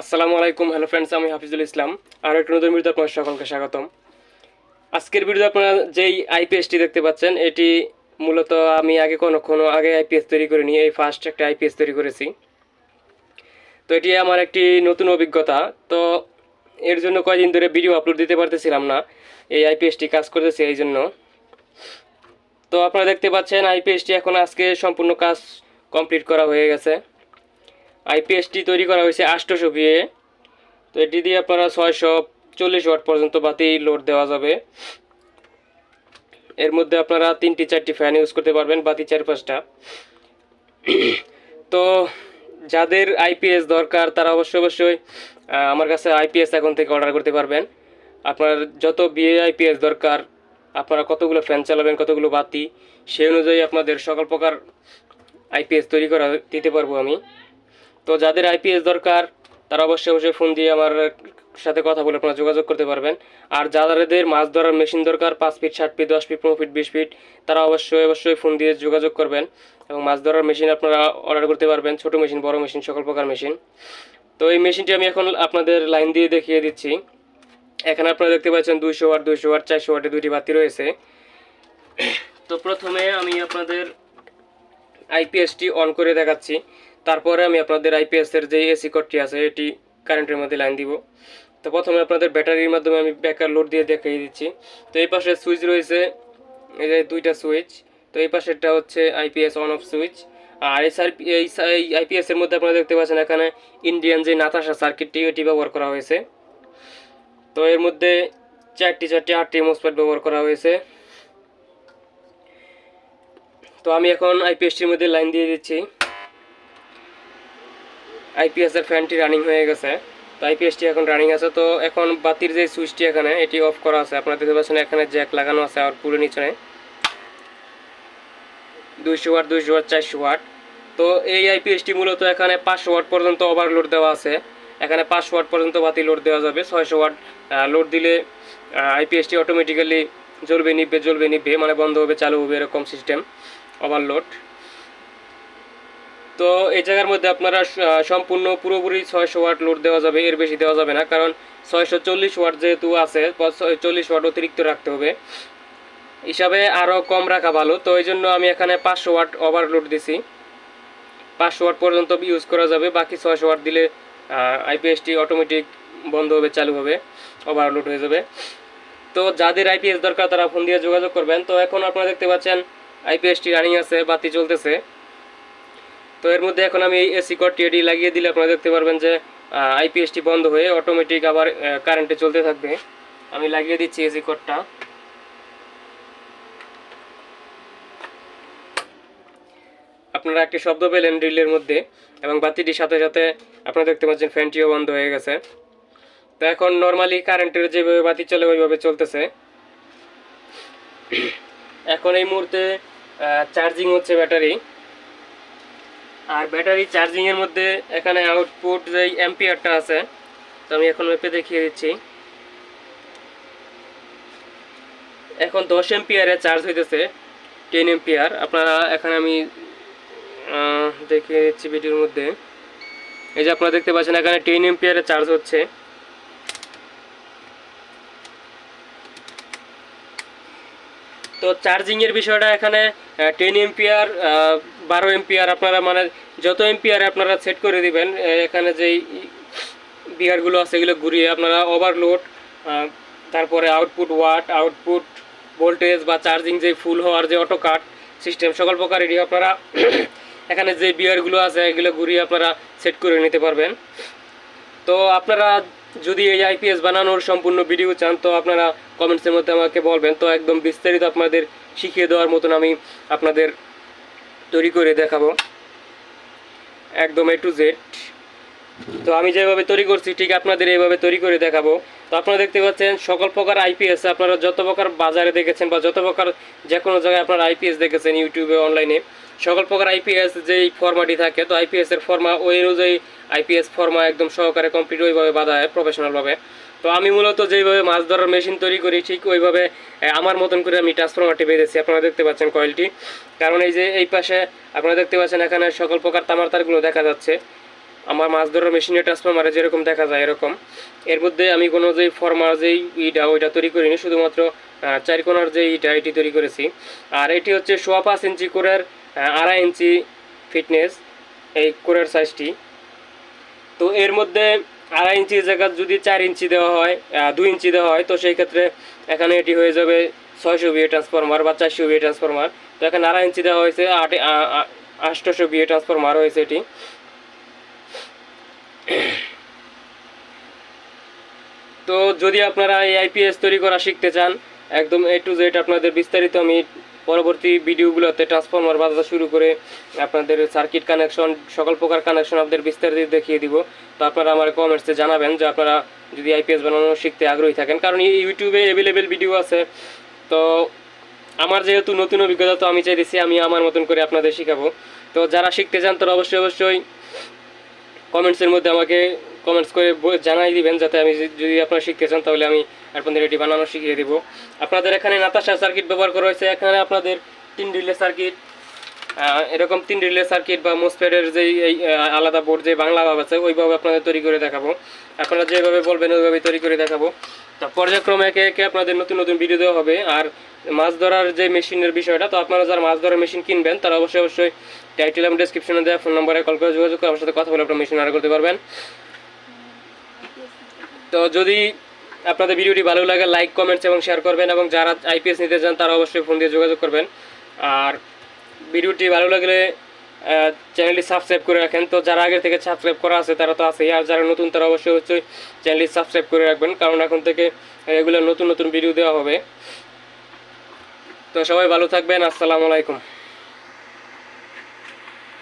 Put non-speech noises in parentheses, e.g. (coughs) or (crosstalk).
আসসালামু আলাইকুম, hello friends আমি হাফিজুল ইসলাম। আর একটু নতুন ভিডিও আপনার সকলকে স্বাগতম। আজকের ভিডিও আপনারা যেই আইপিএসটি দেখতে পাচ্ছেন, এটি মূলত আমি আগে কোনো কোনো আগে আইপিএস তৈরি করিনি, এই ফার্স্ট একটা আইপিএস তৈরি করেছি। তো এটি আমার একটি নতুন অভিজ্ঞতা। তো এর জন্য কয়েকদিন ধরে ভিডিও আপলোড দিতে পারতেছিলাম না, এই আইপিএসটি কাজ করতেছে এই জন্য। তো আপনারা দেখতে পাচ্ছেন আইপিএসটি এখন আজকে সম্পূর্ণ কাজ কমপ্লিট করা হয়ে গেছে। আইপিএসটি তৈরি করা হয়েছে আষ্টশো বিয়ে তো এটি দিয়ে আপনারা ছয়শো চল্লিশ ওয়াট পর্যন্ত বাতি লোড দেওয়া যাবে। এর মধ্যে আপনারা তিনটি চারটি ফ্যান ইউজ করতে পারবেন বাতি চার পাঁচটা তো যাদের আইপিএস দরকার, তারা অবশ্যই অবশ্যই আমার কাছে আইপিএস এখন থেকে অর্ডার করতে পারবেন। আপনার যত বিয়ে আইপিএস দরকার, আপনারা কতগুলো ফ্যান চালাবেন, কতগুলো বাতি, সেই অনুযায়ী আপনাদের সকল প্রকার আইপিএস তৈরি করা দিতে পারব আমি। তো যাদের আইপিএস দরকার, তারা অবশ্যই অবশ্যই ফোন দিয়ে আমার সাথে কথা বলে আপনারা যোগাযোগ করতে পারবেন। আর যাদের মাছ ধরার মেশিন দরকার, পাঁচ ফিট ষাট ফিট দশ ফিট পনেরো ফিট বিশ ফিট তারা অবশ্যই অবশ্যই ফোন দিয়ে যোগাযোগ করবেন এবং মাছ ধরার মেশিন আপনারা অর্ডার করতে পারবেন, ছোটো মেশিন বড় মেশিন সকল প্রকার মেশিন তো এই মেশিনটি আমি এখন আপনাদের লাইন দিয়ে দেখিয়ে দিচ্ছি। এখানে আপনারা দেখতে পাচ্ছেন দুইশো ওয়াট দুইশো ওয়াট চারশো ওয়াটে দুইটি বাতি রয়েছে। তো প্রথমে আমি আপনাদের আইপিএসটি অন করে দেখাচ্ছি। তারপরে আমি আপনাদের আইপিএস এর যে এসি কোডটি আছে, এটি কারেন্টের মধ্যে লাইন দিব। তো প্রথমে আপনাদের ব্যাটারির মাধ্যমে আমি ব্যাকার লোড দিয়ে দেখিয়ে দিচ্ছি। তো এই পাশে সুইচ রয়েছে, এই যে দুইটা সুইচ তো এই পাশেরটা হচ্ছে আইপিএস অন অফ সুইচ আর এই সার এই আইপিএস এর মধ্যে আপনারা দেখতে পাচ্ছেন এখানে ইন্ডিয়ান যে নাতাশা সার্কিটটি এটি ব্যবহার করা হয়েছে। তো এর মধ্যে চারটি চারটি, আটটি মোসপেট ব্যবহার করা হয়েছে। তো আমি এখন আইপিএসটির মধ্যে লাইন দিয়ে দিচ্ছি। আইপিএস এর ফ্যানটি রানিং হয়ে গেছে। তো আইপিএসটি এখন রানিং আছে, তো এখন বাতির যে সুইচটি এখানে, এটি অফ করা আছে। আপনারা দেখতে পাচ্ছেন এখানে জ্যাক লাগানো আছে আর পুরো নিচনে। দুইশো ওয়াট দুইশো ওয়াট চারশো ওয়াট তো এই আইপিএসটি মূলত এখানে পাঁচশো ওয়াট পর্যন্ত ওভারলোড দেওয়া আছে। এখানে পাঁচশো ওয়াট পর্যন্ত বাতি লোড দেওয়া যাবে। ছয়শো ওয়াট লোড দিলে আইপিএসটি অটোমেটিক্যালি জ্বলবে নিবে জ্বলবে নিবে মানে বন্ধ হবে, চালু হবে, এরকম সিস্টেম ওভারলোড তো এই জায়গার মধ্যে আপনারা সম্পূর্ণ পুরোপুরি ছয়শো ওয়াট লোড দেওয়া যাবে, এর বেশি দেওয়া যাবে না, কারণ ছয়শো চল্লিশ ওয়াট যেহেতু আছে চল্লিশ ওয়াট অতিরিক্ত রাখতে হবে। হিসাবে আরও কম রাখা ভালো, তো এই জন্য আমি এখানে পাঁচশো ওয়াট ওভারলোড দিছি। পাঁচশো ওয়াট পর্যন্ত ইউজ করা যাবে, বাকি ছয়শো ওয়াট দিলে আইপিএসটি অটোমেটিক বন্ধ হবে, চালু হবে ওভারলোড হয়ে যাবে। তো যাদের আইপিএস দরকার তারা ফোন দিয়ে যোগাযোগ করবেন। তো এখন আপনারা দেখতে পাচ্ছেন আইপিএসটি রানিং আছে, বাতি চলতেছে তো এর মধ্যে এখন আমি এসি কডটি এটি লাগিয়ে দিলে আপনারা দেখতে পারবেন যে আইপিএসটি বন্ধ হয়ে অটোমেটিক আবার কারেন্টে চলতে থাকবে। আমি লাগিয়ে দিচ্ছি এসি কডটা আপনারা একটি শব্দ পেলেন ড্রিলের মধ্যে এবং বাতিটির সাথে সাথে আপনারা দেখতে পাচ্ছেন ফ্যানটিও বন্ধ হয়ে গেছে। তো এখন নর্মালি কারেন্টের যেভাবে বাতি চলে, ওইভাবে চলতেছে। এখন এই মুহূর্তে চার্জিং হচ্ছে ব্যাটারি আর ব্যাটারি চার্জিং এর মধ্যে এখানে আউটপুট যে এম্পিয়ারটা আছে, তো আমি এখন মেপে দেখিয়ে দিচ্ছি। এখন দশ এম্পিয়ারে চার্জ হইতেছে টেন এম্পিয়ার আপনারা এখানে আমি দেখিয়ে দিচ্ছি ভিডিওর মধ্যে। এই যে আপনারা দেখতে পাচ্ছেন, এখানে টেন এম্পিয়ারে চার্জ হচ্ছে। তো চার্জিং এর বিষয়টা এখানে টেন এম্পিয়ার বারো এম্পিয়ার আপনারা মানে যত এম্পিয়ার আপনারা সেট করে দিবেন এখানে যেই বিয়ারগুলো আছে এগুলো ঘুরিয়ে আপনারা ওভারলোড তারপরে আউটপুট ওয়াট আউটপুট ভোল্টেজ বা চার্জিং যে ফুল হওয়ার যে অটো কাট সিস্টেম সকল প্রকার এটি আপনারা (coughs) এখানে যে বিয়ারগুলো আছে এগুলো ঘুরিয়ে আপনারা সেট করে নিতে পারবেন। তো আপনারা যদি এই আইপিএস বানানোর সম্পূর্ণ ভিডিও চান, তো আপনারা কমেন্টসের মধ্যে আমাকে বলবেন। তো একদম বিস্তারিত আপনাদের শিখিয়ে দেওয়ার মতন আমি আপনাদের তৈরি করে দেখাবো। একদম এ টু জেড তো আমি যেভাবে তৈরি করছি, ঠিক আপনাদের এইভাবে তৈরি করে দেখাবো। তো আপনারা দেখতে পাচ্ছেন, সকল প্রকার আইপিএস আপনারা যত প্রকার বাজারে দেখেছেন বা যত প্রকার যে কোনো জায়গায় আপনারা আইপিএস দেখেছেন ইউটিউবে অনলাইনে সকল প্রকার আইপিএস যেই ফর্মাটি থাকে, তো আইপিএস এর ফর্মা ওই অনুযায়ী আইপিএস ফর্মা একদম সহকারে কমপ্লিট ওইভাবে বাঁধা হয় প্রফেশনালভাবে তো আমি মূলত যেইভাবে মাছ ধরার মেশিন তৈরি করি, ঠিক ওইভাবে আমার মতন করে আমি ট্রান্সফরমারটি বেঁধেছি। আপনারা দেখতে পাচ্ছেন কয়েলটি কারণ এই যে এই পাশে আপনারা দেখতে পাচ্ছেন এখানে সকল প্রকার তামার তারগুলো দেখা যাচ্ছে। আমার মাছ ধরার মেশিনের ট্রান্সফরমারে যেরকম দেখা যায় এরকম। এর মধ্যে আমি কোনো যে ফর্মার যেই ইটা ওইটা তৈরি করিনি শুধুমাত্র আহ, চার কোনার যে ইটা এটি তৈরি করেছি। আর এটি হচ্ছে সোয়া পাঁচ ইঞ্চি কোরের আড়াই ইঞ্চি ফিটনেস এই কোরের সাইজটি তো এর মধ্যে আড়াই ইঞ্চি জায়গা যদি চার ইঞ্চি দেওয়া হয় দুই ইঞ্চি দেওয়া হয় তো সেই ক্ষেত্রে এখানে এটি হয়ে যাবে ছয়শো বিয়ে ট্রান্সফরমার বা চারশো বিয়ে ট্রান্সফরমার তো এখানে আড়াই ইঞ্চি দেওয়া হয়েছে আট আষ্টশো বিয়ে ট্রান্সফরমার হয়েছে এটি। তো যদি আপনারা এই আইপিএস তৈরি করা শিখতে চান, একদম এ টু জেড আপনাদের বিস্তারিত আমি পরবর্তী ভিডিওগুলোতে ট্রান্সফর্মার বাজাতে শুরু করে আপনাদের সার্কিট কানেকশন সকল প্রকার কানেকশন আপনাদের বিস্তারিত দেখিয়ে দিব। তো আপনারা আমার কমেন্টসে জানাবেন যে আপনারা যদি আইপিএস বানানো শিখতে আগ্রহী থাকেন। কারণ ইউটিউবে অ্যাভেলেবেল ভিডিও আছে। তো আমার যেহেতু নতুন অভিজ্ঞতা, তো আমি চাইতেছি আমি আমার মতন করে আপনাদের শেখাবো। তো যারা শিখতে চান তারা অবশ্যই অবশ্যই কমেন্টসের মধ্যে আমাকে কমেন্টস করে জানাই দিবেন যাতে আমি যদি- আপনারা শিখতে চান তাহলে আমি আপনাদের এটি বানানো শিখিয়ে দেবো। আপনাদের এখানে নাতাশা সার্কিট ব্যবহার করা হয়েছে। এখানে আপনাদের তিন রিলে সার্কিট এরকম তিন রিলে সার্কিট বা মোসপেডের যে এই আলাদা বোর্ড যে বাংলা ভাব আছে, ওইভাবে আপনাদের তৈরি করে দেখাবো। আপনারা যেভাবে বলবেন ওইভাবে তৈরি করে দেখাবো। তো পর্যায়ক্রমে একে একে আপনাদের নতুন নতুন ভিডিও দেওয়া হবে। আর মাছ ধরার যে মেশিনের বিষয়টা, তো আপনারা যারা মাছ ধরার মেশিন কিনবেন, তারা অবশ্যই অবশ্যই টাইটেল এবং ডেসক্রিপশনে দেওয়া ফোন নম্বরে কল করে যোগাযোগ করে আমার সাথে কথা বলে আপনার মেশিন অর্ডার করতে পারবেন। তো যদি আপনাদের ভিডিওটি ভালো লাগে লাইক কমেন্টস এবং শেয়ার করবেন এবং যারা আইপিএস নিতে চান তারা অবশ্যই ফোন দিয়ে যোগাযোগ করবেন। আর ভিডিওটি ভালো লাগলে চ্যানেলটি সাবস্ক্রাইব করে রাখেন। তো যারা আগে থেকে সাবস্ক্রাইব করা আছে, তারা তো আছেই। আর যারা নতুন, তারা অবশ্যই অবশ্যই চ্যানেলটি সাবস্ক্রাইব করে রাখবেন। কারণ এখন থেকে এগুলো নতুন নতুন ভিডিও দেওয়া হবে। তো সবাই ভালো থাকবেন। আসসালামু আলাইকুম।